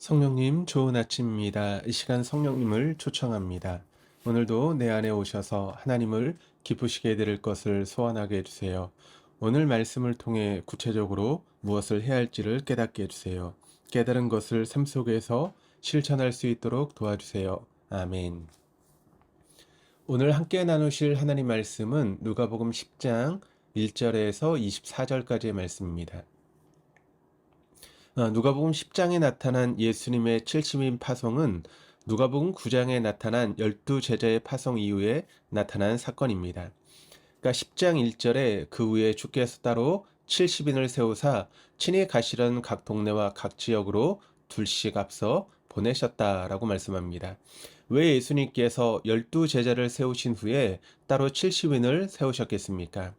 성령님 좋은 아침입니다. 이 시간 성령님을 초청합니다. 오늘도 내 안에 오셔서 하나님을 기쁘시게 해드릴 것을 소원하게 해주세요. 오늘 말씀을 통해 구체적으로 무엇을 해야 할지를 깨닫게 해주세요. 깨달은 것을 삶 속에서 실천할 수 있도록 도와주세요. 아멘. 오늘 함께 나누실 하나님 말씀은 누가복음 10장 1절에서 24절까지의 말씀입니다. 어, 누가복음 10장에 나타난 예수님의 70인 파송은 누가복음 9장에 나타난 열두 제자의 파송 이후에 나타난 사건입니다. 그러니까 10장 1절에 그 후에 주께서 따로 70인을 세우사 친히 가시던 각 동네와 각 지역으로 둘씩 앞서 보내셨다라고 말씀합니다. 왜 예수님께서 열두 제자를 세우신 후에 따로 70인을 세우셨겠습니까?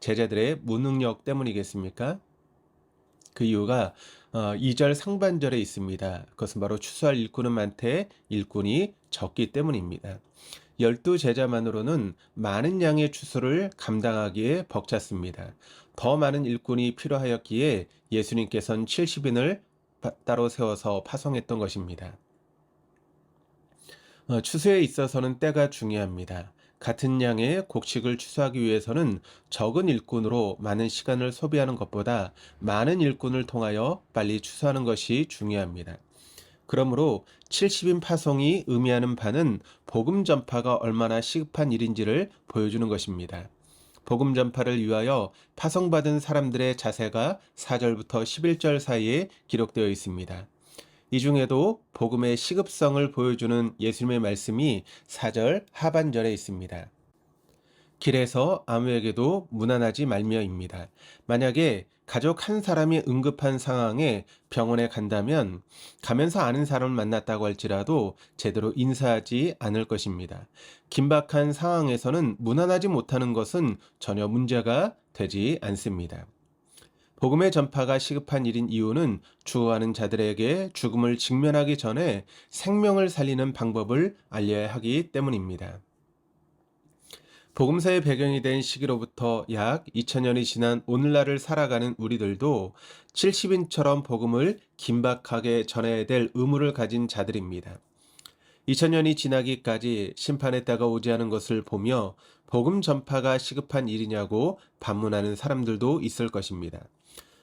제자들의 무능력 때문이겠습니까? 그 이유가 어, 2절 상반절에 있습니다. 그것은 바로 추수할 일꾼은 많되 일꾼이 적기 때문입니다. 열두 제자만으로는 많은 양의 추수를 감당하기에 벅찼습니다. 더 많은 일꾼이 필요하였기에 예수님께서는 70인을 따로 세워서 파송했던 것입니다. 어, 추수에 있어서는 때가 중요합니다. 같은 양의 곡식을 추수하기 위해서는 적은 일꾼으로 많은 시간을 소비하는 것보다 많은 일꾼을 통하여 빨리 추수하는 것이 중요합니다. 그러므로 70인 파송이 의미하는 바는 복음 전파가 얼마나 시급한 일인지를 보여주는 것입니다. 복음 전파를 위하여 파송받은 사람들의 자세가 4절부터 11절 사이에 기록되어 있습니다. 이 중에도 복음의 시급성을 보여주는 예수님의 말씀이 4절 하반절에 있습니다. 길에서 아무에게도 무난하지 말며입니다. 만약에 가족 한 사람이 응급한 상황에 병원에 간다면 가면서 아는 사람을 만났다고 할지라도 제대로 인사하지 않을 것입니다. 긴박한 상황에서는 무난하지 못하는 것은 전혀 문제가 되지 않습니다. 복음의 전파가 시급한 일인 이유는 죽어가는 자들에게 죽음을 직면하기 전에 생명을 살리는 방법을 알려야 하기 때문입니다. 복음사의 배경이 된 시기로부터 약 2000년이 지난 오늘날을 살아가는 우리들도 70인처럼 복음을 긴박하게 전해야 될 의무를 가진 자들입니다. 2000년이 지나기까지 심판의 때가 오지 않은 것을 보며 복음 전파가 시급한 일이냐고 반문하는 사람들도 있을 것입니다.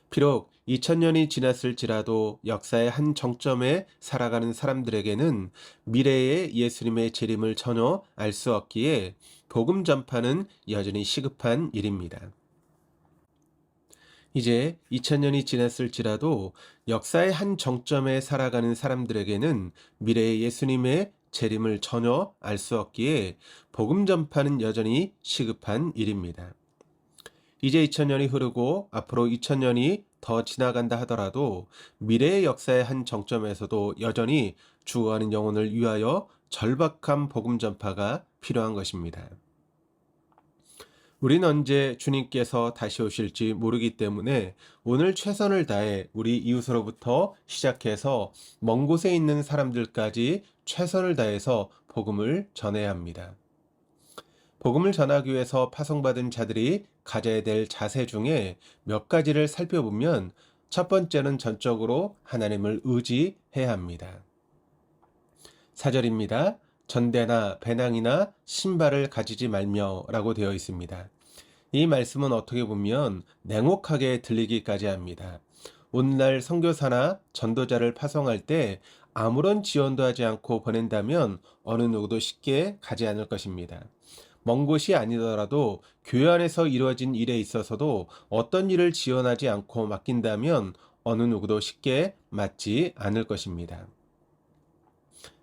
비록 2000년이 지났을지라도 역사의 한 정점에 살아가는 사람들에게는 미래의 예수님의 재림을 전혀 알 수 없기에 복음 전파는 여전히 시급한 일입니다. 이제 2000년이 지났을지라도 역사의 한 정점에 살아가는 사람들에게는 미래의 예수님의 재림을 전혀 알 수 없기에 복음 전파는 여전히 시급한 일입니다. 이제 2000년이 흐르고 앞으로 2000년이 더 지나간다 하더라도 미래의 역사의 한 정점에서도 여전히 죽어가는 영혼을 위하여 절박한 복음 전파가 필요한 것입니다. 우린 언제 주님께서 다시 오실지 모르기 때문에 오늘 최선을 다해 우리 이웃으로부터 시작해서 먼 곳에 있는 사람들까지 최선을 다해서 복음을 전해야 합니다. 복음을 전하기 위해서 파송받은 자들이 가져야 될 자세 중에 몇 가지를 살펴보면 첫 번째는 전적으로 하나님을 의지해야 합니다. 사절입니다. 전대나 배낭이나 신발을 가지지 말며 라고 되어 있습니다. 이 말씀은 어떻게 보면 냉혹하게 들리기까지 합니다. 오늘날 선교사나 전도자를 파송할 때 아무런 지원도 하지 않고 보낸다면 어느 누구도 쉽게 가지 않을 것입니다. 먼 곳이 아니더라도 교회 안에서 이루어진 일에 있어서도 어떤 일을 지원하지 않고 맡긴다면 어느 누구도 쉽게 맞지 않을 것입니다.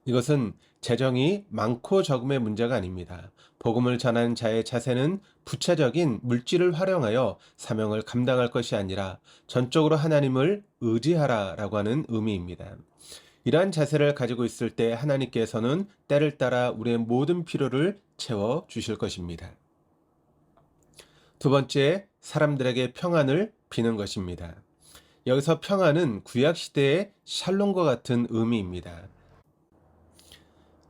이것은 재정이 많고 적음의 문제가 아닙니다. 복음을 전하는 자의 자세는 부차적인 물질을 활용하여 사명을 감당할 것이 아니라 전적으로 하나님을 의지하라 라고 하는 의미입니다. 이러한 자세를 가지고 있을 때 하나님께서는 때를 따라 우리의 모든 필요를 채워 주실 것입니다. 두 번째, 사람들에게 평안을 비는 것입니다. 여기서 평안은 구약 시대의 샬롬과 같은 의미입니다.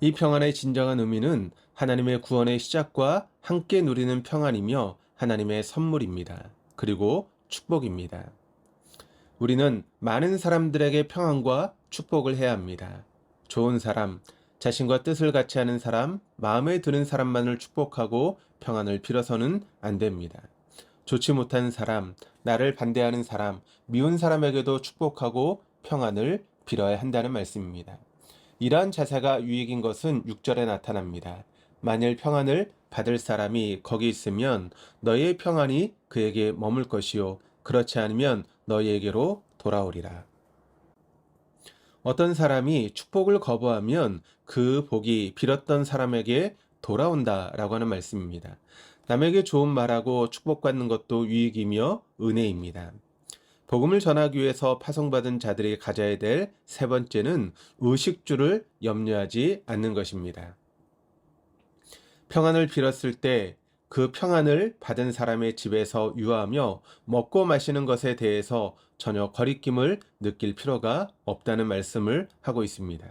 이 평안의 진정한 의미는 하나님의 구원의 시작과 함께 누리는 평안이며 하나님의 선물입니다. 그리고 축복입니다. 우리는 많은 사람들에게 평안과 축복을 해야 합니다. 좋은 사람, 자신과 뜻을 같이 하는 사람, 마음에 드는 사람만을 축복하고 평안을 빌어서는 안 됩니다. 좋지 못한 사람, 나를 반대하는 사람, 미운 사람에게도 축복하고 평안을 빌어야 한다는 말씀입니다. 이러한 자세가 유익인 것은 6절에 나타납니다. 만일 평안을 받을 사람이 거기 있으면 너희의 평안이 그에게 머물 것이요 그렇지 않으면 너희에게로 돌아오리라. 어떤 사람이 축복을 거부하면 그 복이 빌었던 사람에게 돌아온다라고 하는 말씀입니다. 남에게 좋은 말하고 축복받는 것도 유익이며 은혜입니다. 복음을 전하기 위해서 파송받은 자들이 가져야 될 세 번째는 의식주를 염려하지 않는 것입니다. 평안을 빌었을 때 그 평안을 받은 사람의 집에서 유하며 먹고 마시는 것에 대해서 전혀 거리낌을 느낄 필요가 없다는 말씀을 하고 있습니다.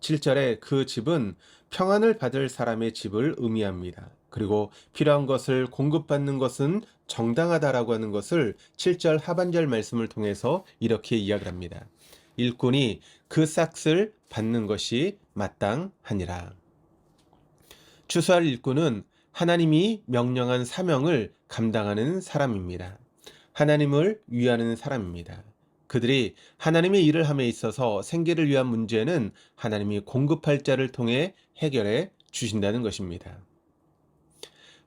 7절에 그 집은 평안을 받을 사람의 집을 의미합니다. 그리고 필요한 것을 공급받는 것은 정당하다라고 하는 것을 7절 하반절 말씀을 통해서 이렇게 이야기를 합니다. 일꾼이 그 싹을 받는 것이 마땅하니라. 추수할 일꾼은 하나님이 명령한 사명을 감당하는 사람입니다. 하나님을 위하는 사람입니다. 그들이 하나님의 일을 함에 있어서 생계를 위한 문제는 하나님이 공급할 자를 통해 해결해 주신다는 것입니다.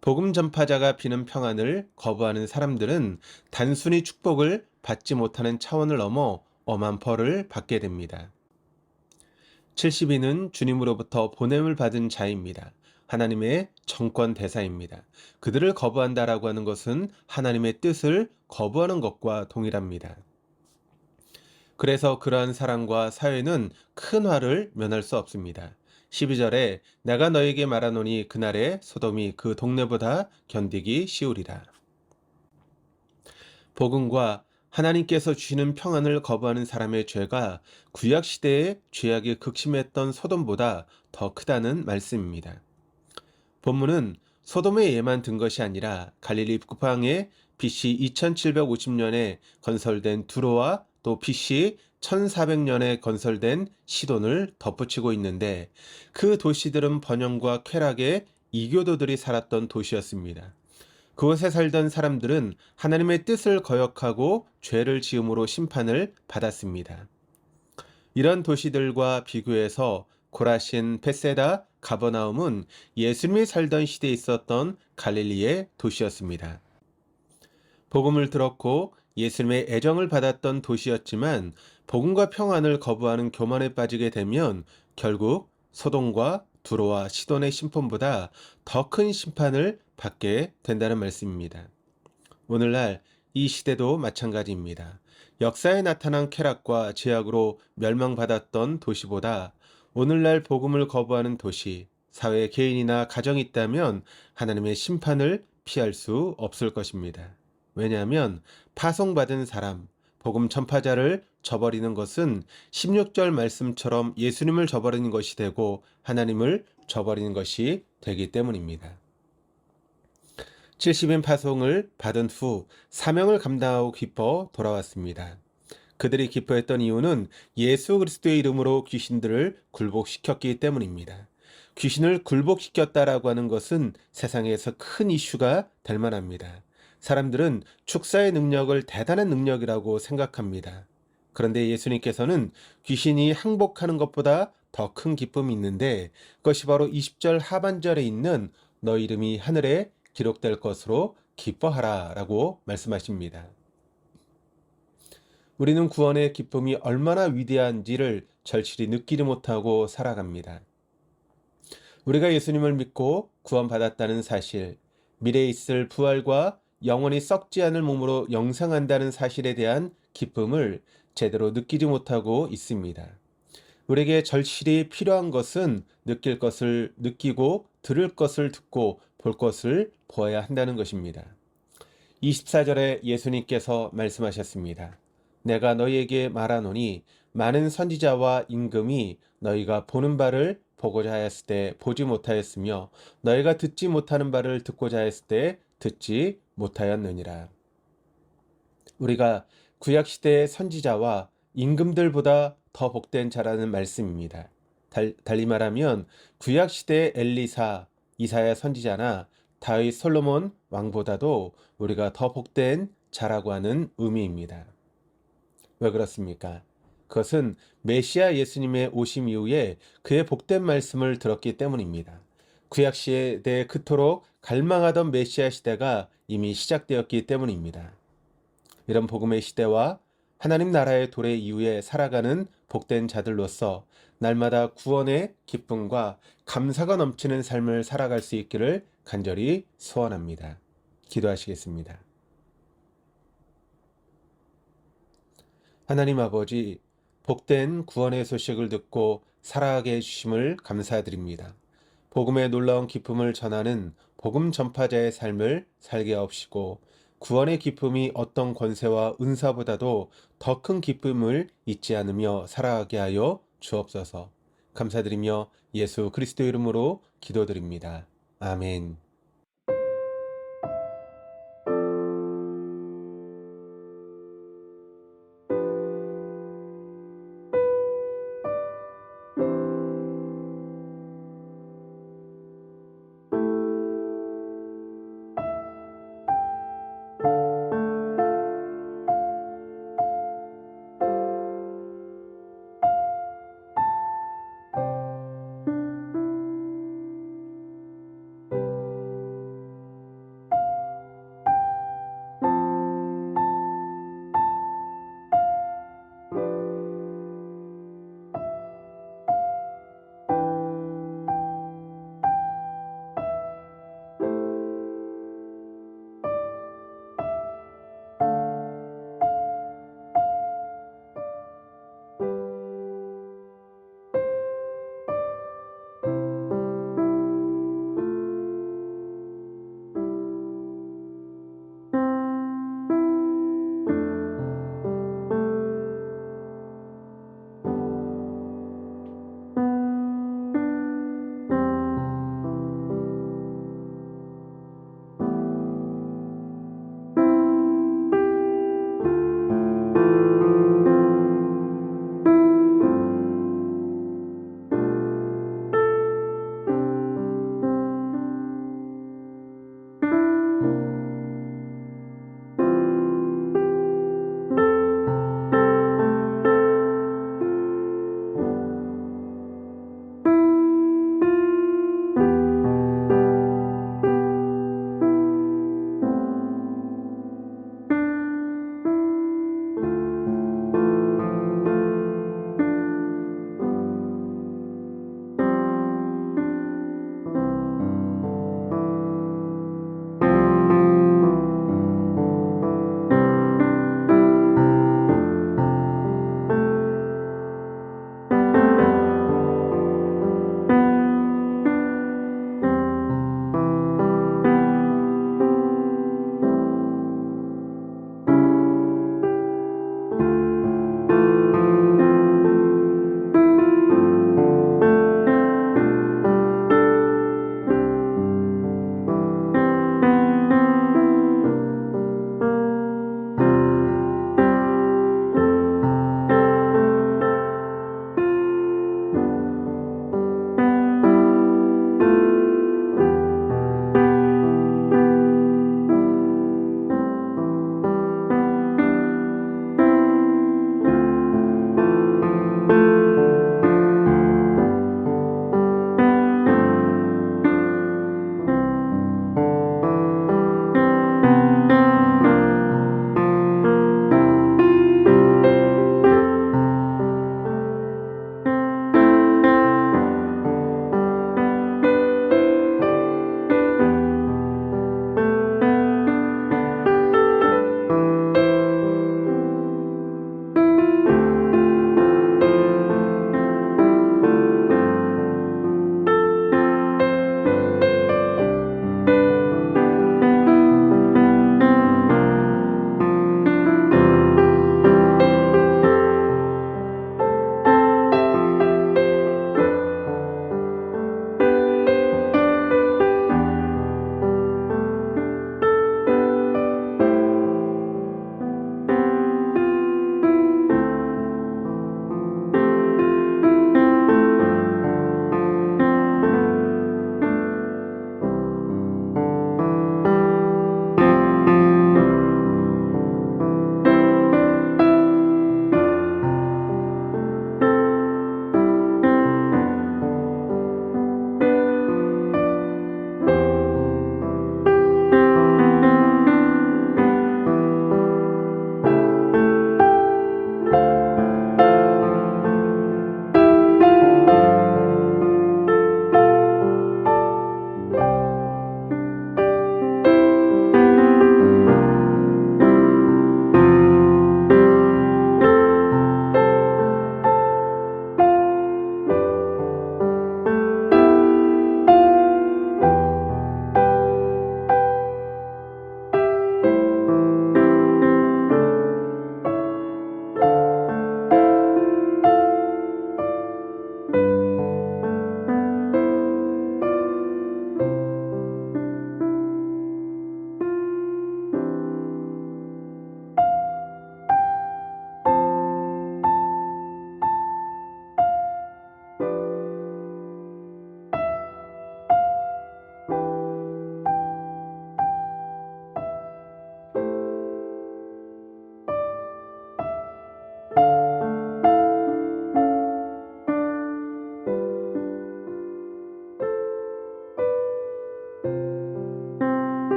복음 전파자가 비는 평안을 거부하는 사람들은 단순히 축복을 받지 못하는 차원을 넘어 엄한 벌을 받게 됩니다. 70인은 주님으로부터 보냄을 받은 자입니다. 하나님의 정권 대사입니다. 그들을 거부한다라고 하는 것은 하나님의 뜻을 거부하는 것과 동일합니다. 그래서 그러한 사람과 사회는 큰 화를 면할 수 없습니다. 12절에 내가 너에게 말하노니 그날에 소돔이 그 동네보다 견디기 쉬우리라. 복음과 하나님께서 주시는 평안을 거부하는 사람의 죄가 구약 시대의 죄악이 극심했던 소돔보다 더 크다는 말씀입니다. 본문은 소돔의 예만 든 것이 아니라 갈릴리 북방에 BC 2750년에 건설된 두로와 또 BC 1400년에 건설된 시돈을 덧붙이고 있는데 그 도시들은 번영과 쾌락의 이교도들이 살았던 도시였습니다. 그곳에 살던 사람들은 하나님의 뜻을 거역하고 죄를 지음으로 심판을 받았습니다. 이런 도시들과 비교해서 고라신, 베세다, 가버나움은 예수님이 살던 시대에 있었던 갈릴리의 도시였습니다. 복음을 들었고 예수님의 애정을 받았던 도시였지만 복음과 평안을 거부하는 교만에 빠지게 되면 결국 소돔과 두로와 시돈의 심판보다 더 큰 심판을 받게 된다는 말씀입니다. 오늘날 이 시대도 마찬가지입니다. 역사에 나타난 쾌락과 제약으로 멸망받았던 도시보다 오늘날 복음을 거부하는 도시, 사회 개인이나 가정이 있다면 하나님의 심판을 피할 수 없을 것입니다. 왜냐하면 파송받은 사람, 복음 전파자를 저버리는 것은 16절 말씀처럼 예수님을 저버리는 것이 되고 하나님을 저버리는 것이 되기 때문입니다. 70인 파송을 받은 후 사명을 감당하고 기뻐 돌아왔습니다. 그들이 기뻐했던 이유는 예수 그리스도의 이름으로 귀신들을 굴복시켰기 때문입니다. 귀신을 굴복시켰다라고 하는 것은 세상에서 큰 이슈가 될 만합니다. 사람들은 축사의 능력을 대단한 능력이라고 생각합니다. 그런데 예수님께서는 귀신이 항복하는 것보다 더 큰 기쁨이 있는데 그것이 바로 20절 하반절에 있는 너 이름이 하늘에 기록될 것으로 기뻐하라 라고 말씀하십니다. 우리는 구원의 기쁨이 얼마나 위대한지를 절실히 느끼지 못하고 살아갑니다. 우리가 예수님을 믿고 구원받았다는 사실, 미래에 있을 부활과 영원히 썩지 않을 몸으로 영생한다는 사실에 대한 기쁨을 제대로 느끼지 못하고 있습니다. 우리에게 절실히 필요한 것은 느낄 것을 느끼고 들을 것을 듣고 볼 것을 보아야 한다는 것입니다. 24절에 예수님께서 말씀하셨습니다. 내가 너희에게 말하노니 많은 선지자와 임금이 너희가 보는 바를 보고자 하였을 때 보지 못하였으며 너희가 듣지 못하는 바를 듣고자 하였을 때 듣지 못하였느니라. 우리가 구약 시대의 선지자와 임금들보다 더 복된 자라는 말씀입니다. 달, 달리 말하면 구약 시대의 엘리사, 이사야 선지자나 다윗 솔로몬 왕보다도 우리가 더 복된 자라고 하는 의미입니다. 왜 그렇습니까? 그것은 메시아 예수님의 오심 이후에 그의 복된 말씀을 들었기 때문입니다. 구약 시대에 그토록 갈망하던 메시아 시대가 이미 시작되었기 때문입니다. 이런 복음의 시대와 하나님 나라의 도래 이후에 살아가는 복된 자들로서 날마다 구원의 기쁨과 감사가 넘치는 삶을 살아갈 수 있기를 간절히 소원합니다. 기도하시겠습니다. 하나님 아버지, 복된 구원의 소식을 듣고 살아가게 해주심을 감사드립니다. 복음의 놀라운 기쁨을 전하는 복음 전파자의 삶을 살게 하옵시고 구원의 기쁨이 어떤 권세와 은사보다도 더 큰 기쁨을 잊지 않으며 살아가게 하여 주옵소서. 감사드리며 예수 그리스도 이름으로 기도드립니다. 아멘.